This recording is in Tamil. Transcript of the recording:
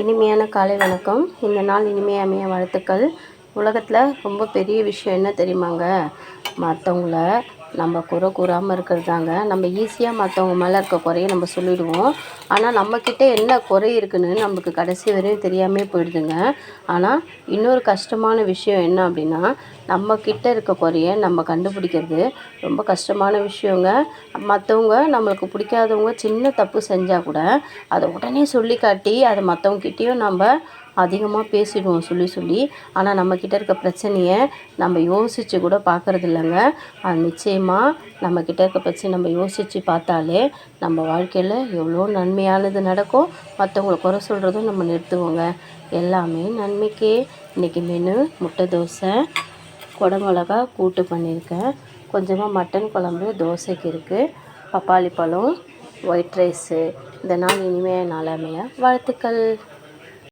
இனிமையான காலை வணக்கம். இந்த நாள் இனிமையாக அமைய வாழ்த்துக்கள். உலகத்தில் ரொம்ப பெரிய விஷயம் என்ன தெரியுமாங்க? மற்றவங்கள நம்ம குறை கூறாமல் இருக்கிறது தாங்க நம்ம ஈஸியாக மற்றவங்க மேலே இருக்க குறைய நம்ம சொல்லிடுவோம். ஆனால் நம்மக்கிட்ட என்ன குறை இருக்குன்னு நமக்கு கடைசி வரையும் தெரியாமே போயிடுதுங்க. ஆனால் இன்னொரு கஷ்டமான விஷயம் என்ன அப்படின்னா நம்மக்கிட்ட இருக்க குறைய நம்ம கண்டுபிடிக்கிறது ரொம்ப கஷ்டமான விஷயங்க. மற்றவங்க நம்மளுக்கு பிடிக்காதவங்க சின்ன தப்பு செஞ்சால் கூட அதை உடனே சொல்லி காட்டி அதை மற்றவங்கக்கிட்டேயும் நம்ம அதிகமாக பேசிடுவோம் சொல்லி சொல்லி. ஆனால் நம்மக்கிட்ட இருக்க பிரச்சனையை நம்ம யோசித்து கூட பார்க்குறது இல்லைங்க அது நிச்சயமாக நம்மக்கிட்ட இருக்க பிரச்சனை நம்ம யோசித்து பார்த்தாலே நம்ம வாழ்க்கையில் எவ்வளோ நன்மையானது நடக்கும். மற்றவங்கள குறை சொல்கிறதும் நம்ம நிறுத்துவோங்க. எல்லாமே நன்மைக்கே. இன்றைக்கி மெனு முட்டை தோசை குடமிளகா கூட்டு பண்ணியிருக்கேன். கொஞ்சமாக மட்டன் குழம்பு தோசைக்கு இருக்குது பப்பாளி பழம் ஒயிட் ரைஸு. இந்த நாள் இனிமையான நாளாமையாக வாழ்த்துக்கள்.